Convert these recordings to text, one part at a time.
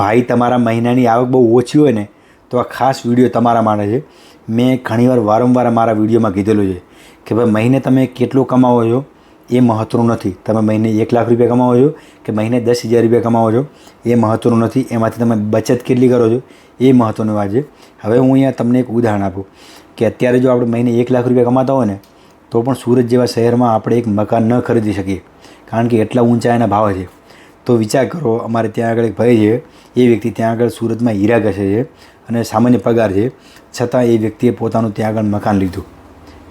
ભાઈ તમારા મહિનાની આવક બહુ ઓછી હોય ને, તો આ ખાસ વીડિયો તમારા માટે છે. મેં ઘણીવાર વારંવાર મારા વિડીયોમાં કીધેલું છે કે ભાઈ મહિને તમે કેટલું કમાવો છો એ મહત્વનું નથી. તમે મહિને એક લાખ રૂપિયા કમાવો છો કે મહિને દસ હજાર રૂપિયા કમાવો છો એ મહત્વનું નથી. એમાંથી તમે બચત કેટલી કરો છો એ મહત્વની વાત છે. હવે હું અહીંયા તમને એક ઉદાહરણ આપું કે અત્યારે જો આપણે મહિને એક લાખ રૂપિયા કમાતા હોય ને, તો પણ સુરત જેવા શહેરમાં આપણે એક મકાન ન ખરીદી શકીએ. કારણ કે એટલા ઊંચા એના ભાવ છે. તો વિચાર કરો, અમારે ત્યાં આગળ એક ભાઈ છે, એ વ્યક્તિ ત્યાં આગળ સુરતમાં હીરા ઘસે છે અને સામાન્ય પગાર છે. છતાં એ વ્યક્તિએ પોતાનું ત્યાં આગળ મકાન લીધું.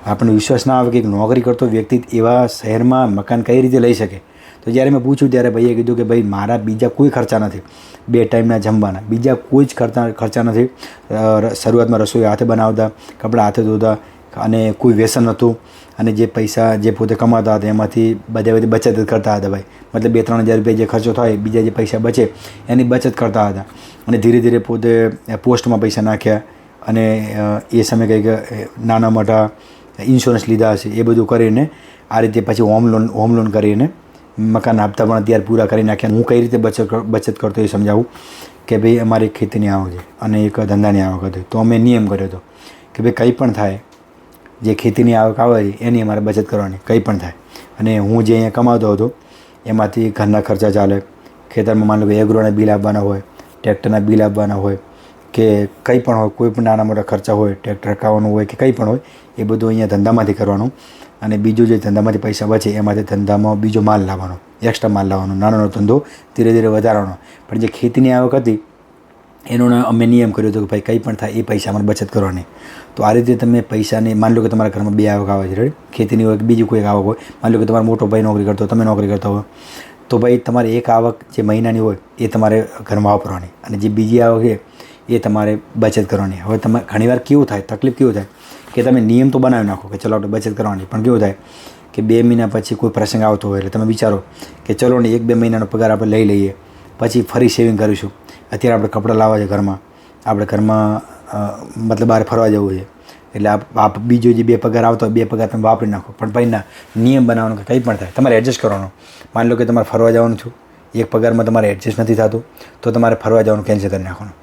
આપણને વિશ્વાસ ના આવે કે એક નોકરી કરતો વ્યક્તિ એવા શહેરમાં મકાન કઈ રીતે લઈ શકે? તો જ્યારે મેં પૂછ્યું, ત્યારે ભાઈએ કીધું કે ભાઈ, મારા બીજા કોઈ ખર્ચા નથી. બે ટાઈમના જમવાના. બીજા કોઈ જ ખર્ચા ખર્ચા નથી. શરૂઆતમાં રસોઈ હાથે બનાવતા, કપડાં હાથે ધોતા અને કોઈ વ્યસન નહોતું અને જે પૈસા જે પોતે કમાતા હતા એમાંથી બધે બધી બચત કરતા હતા ભાઈ. મતલબ બે ત્રણ હજાર રૂપિયા જે ખર્ચો થાય, બીજા જે પૈસા બચે, એની બચત કરતા હતા. અને ધીરે ધીરે પોતે પોસ્ટમાં પૈસા નાખ્યા અને એ સમયે કંઈક નાના મોટા ઇન્સ્યોરન્સ લીધા હશે, એ બધું કરીને આ રીતે પછી હોમ લોન હોમ લોન કરીને મકાન આપતા પણ અત્યારે પૂરા કરી નાખ્યા. હું કઈ રીતે બચત બચત કરતો એ સમજાવું? કે ભાઈ અમારી ખેતીની આવક છે અને એક ધંધાની આવક હતી. તો અમે નિયમ કર્યો હતો કે ભાઈ કંઈ પણ થાય જે ખેતીની આવક આવે એની અમારે બચત કરવાની, કંઈ પણ થાય. અને હું જે અહીંયા કમાતો હતો, એમાંથી ઘરના ખર્ચા ચાલે. ખેતરમાં માની લો કે એગ્રોના બિલ આપવાના હોય, ટ્રેક્ટરના બિલ આપવાના હોય, કે કંઈ પણ હોય, કોઈ પણ નાના મોટા ખર્ચા હોય, ટ્રેક્ટર હકાવવાનું હોય કે કંઈ પણ હોય, એ બધું અહીંયા ધંધામાંથી કરવાનું. અને બીજું જે ધંધામાંથી પૈસા બચે એમાંથી ધંધામાં બીજો માલ લાવવાનો એક્સ્ટ્રા માલ લાવવાનો નાનો નાનો ધંધો ધીરે ધીરે વધારવાનો. પણ જે ખેતીની આવક હતી એનો અમે નિયમ કર્યો હતો કે ભાઈ કંઈ પણ થાય એ પૈસા અમારે બચત કરવાની. તો આ રીતે તમે પૈસાને, માની લો કે તમારા ઘરમાં બે આવક આવે છે રેડી ખેતીની હોય કે બીજી કોઈ આવક હોય, માની લો કે તમારો મોટો ભાઈ નોકરી કરતો તમે નોકરી કરતા હોય, તો ભાઈ તમારે એક આવક જે મહિનાની હોય એ તમારે ઘરમાં વાપરવાની અને જે બીજી આવક છે એ તમારે બચત કરવાની. હવે તમે ઘણીવાર કેવું થાય, તકલીફ કેવું થાય કે તમે નિયમ તો બનાવી નાખો કે ચલો આપણે બચત કરવાની, પણ કેવું થાય કે બે મહિના પછી કોઈ પ્રસંગ આવતો હોય એટલે તમે વિચારો કે ચલો ને એક બે મહિનાનો પગાર આપણે લઈ લઈએ, પછી ફરી સેવિંગ કરીશું. અત્યારે આપણે કપડાં લાવવા છે ઘરમાં. આપણે ઘરમાં મતલબ બહાર ફરવા જવું છે. એટલે આપ બીજો જે બે પગાર આવતો બે પગાર તમે વાપરી નાખો. પણ ભાઈ નિયમ બનાવવાનો કે કંઈ પણ થાય. તમારે એડજસ્ટ કરવાનો. માની લો કે તમારે ફરવા જવાનું છું. એક પગારમાં તમારે એડજસ્ટ નથી થતું, તો તમારે ફરવા જવાનું કેન્સલ કરી નાખવાનું.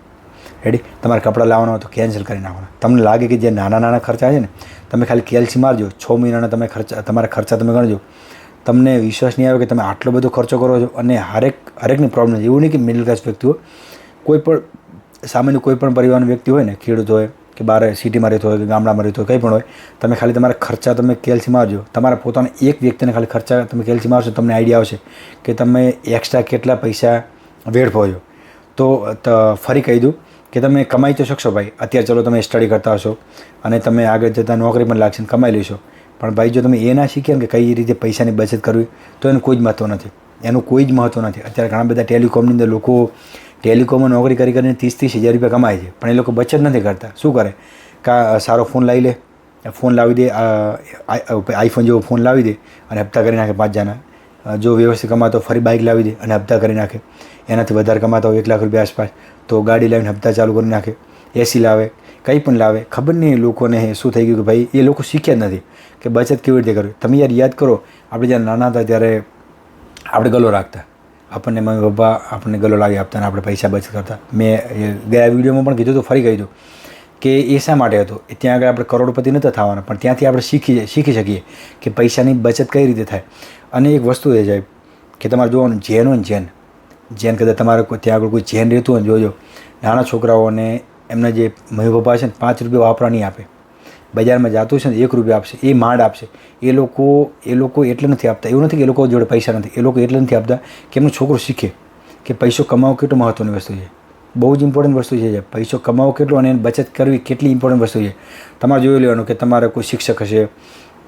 રેડી તમારે કપડાં લાવવાના હોય તો કેન્સલ કરી નાખવાના. તમને લાગે કે જે નાના નાના ખર્ચા છે ને, તમે ખાલી કેલ્સી મારજો. છ મહિનાના તમે ખર્ચા, તમારા ખર્ચા તમે ગણજો. તમને વિશ્વાસ નહીં આવે કે તમે આટલો બધો ખર્ચો કરો છો અને હરેક, હરેકની પ્રોબ્લેમ એવું નહીં કે મિડલ ક્લાસ વ્યક્તિઓ કોઈ પણ સામાન્ય કોઈ પણ પરિવારનો વ્યક્તિ હોય ને, ખેડૂત હોય કે બહાર સિટીમાં રહેતો હોય કે ગામડામાં રહેતો હોય, કંઈ પણ હોય, તમે ખાલી તમારા ખર્ચા તમે કેલ્સી મારજો. તમારા પોતાના એક વ્યક્તિને ખાલી ખર્ચા તમે કેલ્સી મારશો, તમને આઈડિયા આવશે કે તમે એક્સ્ટ્રા કેટલા પૈસા વેડફો છો તો, ફરી કહી દઉં કે તમે કમાઈ તો શકશો ભાઈ. અત્યારે ચલો તમે સ્ટડી કરતા હશો અને તમે આગળ જતાં નોકરી પણ લાગશે કમાઈ લેશો પણ ભાઈ, જો તમે એ ના શીખ્યા કે કઈ રીતે પૈસાની બચત કરવી, તો એનું કોઈ જ મહત્ત્વ નથી. એનું કોઈ જ મહત્ત્વ નથી. અત્યારે ઘણા બધા ટેલિકોમની અંદર લોકો ટેલિકોમમાં નોકરી કરી કરીને ત્રીસ ત્રીસ હજાર રૂપિયા કમાય છે. પણ એ લોકો બચત નથી કરતા. શું કરે? કા સારો ફોન લાવી લે. ફોન લાવી દે આઈફોન જેવો ફોન લાવી દે અને હપ્તા કરી નાખે પાંચ જણા. જો વ્યવસ્થિત કમાતો ફરી બાઇક લાવી દે અને હપ્તા કરી નાખે. એનાથી વધારે કમાતા હોય એક લાખ રૂપિયા આસપાસ. તો ગાડી લાવીને હપ્તા ચાલુ કરી નાખે. એસી લાવે, કંઈ પણ લાવે. ખબર નહીં લોકોને શું થઈ ગયું કે ભાઈ, એ લોકો શીખ્યા જ નથી કે બચત કેવી રીતે કરવી. તમે યાર યાદ કરો, આપણે જ્યારે નાના હતા ત્યારે આપણે ગલો રાખતા. આપણને મમ્મી પપ્પા આપણને ગલો લાવી આપતા અને આપણે પૈસા બચત કરતા. મેં ગયા વિડીયોમાં પણ કીધું તો ફરી કહી દઉં કે એ શા માટે હતો? ત્યાં આગળ આપણે કરોડપતિ નહોતા થવાના, પણ ત્યાંથી આપણે શીખી શીખી શકીએ કે પૈસાની બચત કઈ રીતે થાય. અને એક વસ્તુ એ જાય કે તમારે જોવાનું, જેન હોય ને જેન. જેન કદાચ તમારે ત્યાં આગળ કોઈ જેન રહેતું હોય ને, જોજો. નાના છોકરાઓને એમના જે મમ્મી પપ્પા છે ને, પાંચ રૂપિયા વાપરા નહીં આપે. બજારમાં જાતું છે ને એક રૂપિયા આપશે, એ માંડ આપશે. એ લોકો એ લોકો એટલે નથી આપતા. એવું નથી કે એ લોકો જોડે પૈસા નથી. એ લોકો એટલે નથી આપતા કે એમનો છોકરો શીખે કે પૈસો કમાવો કેટલું મહત્ત્વની વસ્તુ છે. બહુ જ ઇમ્પોર્ટન્ટ વસ્તુ છે પૈસો કમાવો કેટલો અને બચત કરવી કેટલી ઇમ્પોર્ટન્ટ વસ્તુ છે. તમારે જોઈ લેવાનું કે તમારે કોઈ શિક્ષક હશે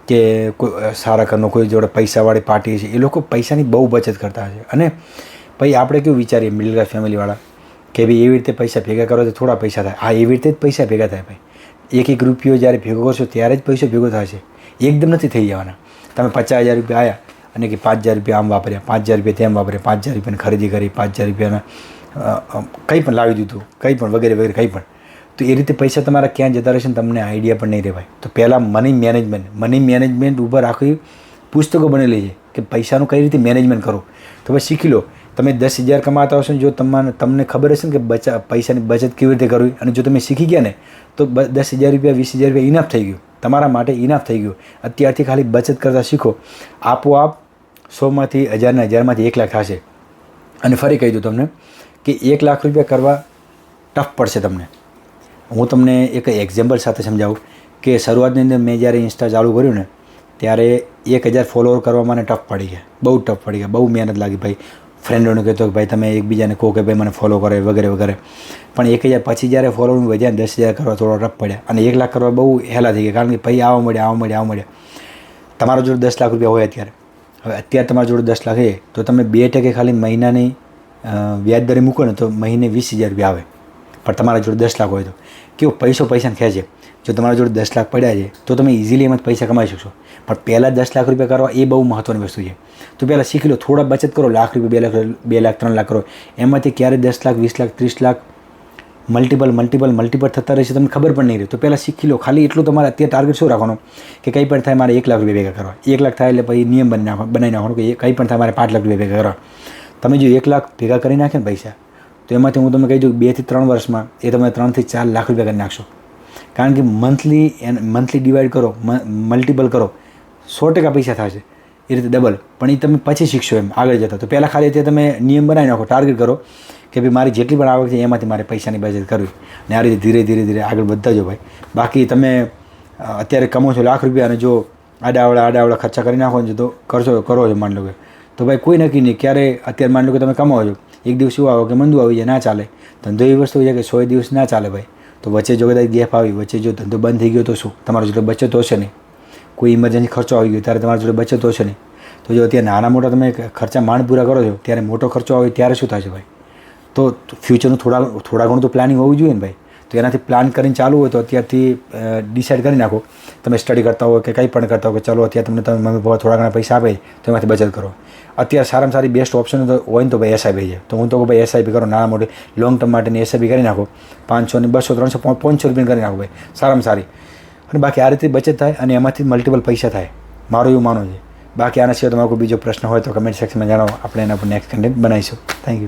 કે કોઈ સારા ઘરનો કોઈ જોડે પૈસાવાળી પાર્ટી છે એ લોકો પૈસાની બહુ બચત કરતા હશે. અને ભાઈ આપણે કેવું વિચારીએ મિડલ ક્લાસ ફેમિલીવાળા કે ભાઈ એવી રીતે પૈસા ભેગા કરો તો થોડા પૈસા થાય. હા, એવી રીતે જ પૈસા ભેગા થાય ભાઈ. એક એક રૂપિયો જ્યારે ભેગો કરશો ત્યારે જ પૈસો ભેગો થશે એકદમ નથી થઈ જવાના. તમે પચાસ હજાર રૂપિયા આવ્યા અને કે પાંચ હજાર રૂપિયા આમ વાપર્યા, પાંચ હજાર રૂપિયા તેમ વાપર્યા, પાંચ હજાર રૂપિયાની ખરીદી કરી, પાંચ હજાર રૂપિયાના કંઈ પણ લાવી દીધું, કંઈ પણ વગેરે વગેરે કંઈ પણ. તો એ રીતે પૈસા તમારા ક્યાં જતા રહેશે ને તમને આઈડિયા પણ નહીં રહેવાય. તો પહેલાં મની મેનેજમેન્ટ મની મેનેજમેન્ટ ઉપર આખી પુસ્તકો બનેલી છે કે પૈસાનું કઈ રીતે મેનેજમેન્ટ કરો. તો હવે શીખી લો તમે દસ હજાર કમાતા હશો ને જો તમને તમને ખબર હશે ને કે બચા પૈસાની બચત કેવી રીતે કરવી અને જો તમે શીખી ગયા ને, તો દસ હજાર રૂપિયા, વીસ હજાર રૂપિયા ઇનાફ થઈ ગયું. તમારા માટે ઇનાફ થઈ ગયું. અત્યારથી ખાલી બચત કરતાં શીખો. આપોઆપ સોમાંથી હજારના હજારમાંથી એક લાખ થશે. અને ફરી કહી દઉં તમને કે એક લાખ રૂપિયા કરવા ટફ પડશે તમને. હું તમને એક એક્ઝામ્પલ સાથે સમજાવું કે શરૂઆતની અંદર મેં જ્યારે ઇન્સ્ટા ચાલુ કર્યું ને, ત્યારે એક હજાર ફોલોઅર કરવા મને ટફ પડી ગયા. બહુ ટફ પડી ગયા. બહુ મહેનત લાગી ભાઈ. ફ્રેન્ડોને કહેતો કે ભાઈ, તમે એકબીજાને કહો કે ભાઈ, મને ફોલો કરે, વગેરે વગેરે. પણ એક હજાર પછી જ્યારે ફોલોનું વધ્યા દસ હજાર કરવા થોડો રફ પડ્યા. અને એક લાખ કરવા બહુ હેલા થઈ ગયા, કારણ કે ભાઈ, આવા મળ્યા આવા મળ્યા આવા મળ્યા. તમારા જોડે દસ લાખ રૂપિયા હોય અત્યારે. હવે અત્યારે તમારા જોડે દસ લાખ છે તો તમે બે ટકે ખાલી મહિનાની વ્યાજ દરે મૂકો ને તો મહિને વીસ હજાર રૂપિયા આવે. પણ તમારા જોડે દસ લાખ હોય તો. કેવો પૈસો પૈસાને ખેંચે. જો તમારા જોડે દસ લાખ પડ્યા છે, તો તમે ઇઝીલી એમાં પૈસા કમાઈ શકશો. પણ પહેલાં દસ લાખ રૂપિયા કરવા એ બહુ મહત્ત્વની વસ્તુ છે. તો પહેલાં શીખી લો, થોડા બચત કરો, લાખ રૂપિયા, બે લાખ બે લાખ, ત્રણ લાખ કરો. એમાંથી ક્યારે દસ લાખ, વીસ લાખ, ત્રીસ લાખ મલ્ટિપલ મલ્ટિપલ મલ્ટિપલ થતા રહેશે તમને ખબર પણ નહીં રહે. તો પહેલાં શીખી લો, ખાલી એટલું તમારે અત્યારે ટાર્ગેટ શું રાખવાનો? કે કંઈ પણ થાય મારે એક લાખ રૂપિયા ભેગા કરવા. એક લાખ થાય એટલે પછી નિયમ બની નાખવા, બનાવી નાખવાનો કે કંઈ પણ થાય મારે પાંચ લાખ રૂપિયા ભેગા કરવા. તમે જો એક લાખ ભેગા કરી નાખે ને પૈસા, તો એમાંથી હું તમને કહી દઉં બેથી ત્રણ વર્ષમાં એ તમે ત્રણથી ચાર લાખ રૂપિયા કરી નાખશો. કારણ કે મંથલી એન મંથલી ડિવાઈડ કરો મલ્ટિપલ કરો, સો ટકા પૈસા થશે. એ રીતે ડબલ પણ એ તમે પછી શીખશો એમ, આગળ જતા. તો પહેલાં ખાલી ત્યાં તમે નિયમ બનાવી નાખો ટાર્ગેટ કરો, કે ભાઈ મારી જેટલી પણ આવક છે, એમાંથી મારે પૈસાની બચત કરવી. ને આ રીતે ધીરે ધીરે ધીરે આગળ વધતા જો ભાઈ. બાકી તમે અત્યારે કમો છો લાખ રૂપિયા અને જો આડાવડા આડાવડા ખર્ચા કરી નાખો ને તો કરશો, કરો છો માની લો કે. તો ભાઈ કોઈ નક્કી નહીં ક્યારે અત્યારે માની લો કે તમે કમાવો છો. એક દિવસ એવું આવો કે મંદુ આવી જાય, ના ચાલે. ધંધો એવી વસ્તુ છે કે સો દિવસ ના ચાલે ભાઈ. તો વચ્ચે જો કદાચ ગેપ આવી, વચ્ચે જો ધંધો બંધ થઈ ગયો તો શું? તમારો જોડે બચત હશે નહીં. કોઈ ઇમરજન્સી ખર્ચો આવી ગયો ત્યારે તમારા જોડે બચત હશે નહીં. તો જો અત્યારે નાના મોટા તમે ખર્ચા માંડ પૂરા કરો છો, ત્યારે મોટો ખર્ચો આવે ત્યારે શું થશે ભાઈ? તો ફ્યુચરનું થોડા થોડા ઘણું તો પ્લાનિંગ હોવું જોઈએ ને ભાઈ. તો એનાથી પ્લાન કરીને ચાલુ હોય તો અત્યારથી ડિસાઇડ કરી નાખો. તમે સ્ટડી કરતા હો કે કંઈ પણ કરતા હો કે ચલો અત્યારે તમને તમે મમ્મી પપ્પા થોડા ઘણા પૈસા આપે, તો એમાંથી બચત કરો. અત્યારે સારામાં સારી બેસ્ટ ઓપ્શન હોય ને તો ભાઈ એસઆઈપી છે. તો હું તો ભાઈ એસઆઈપી કરો, નાના મોટી લોંગ ટર્મ માટેની એસઆઈપી કરી નાખો. પાંચસો ને બસો, ત્રણસો પાંચસો રૂપિયા કરી નાખો ભાઈ. સારામાં સારી. અને બાકી આ રીતે બચત થાય અને એમાંથી મલ્ટિપલ પૈસા થાય. મારું એવું માનવું છે. બાકી આના સિવાય તમારો બીજો પ્રશ્ન હોય તો કમેન્ટ સેક્શનમાં જણાવો. આપણે એના પર નેક્સ્ટ કન્ટેન્ટ બનાવીશું. Thank you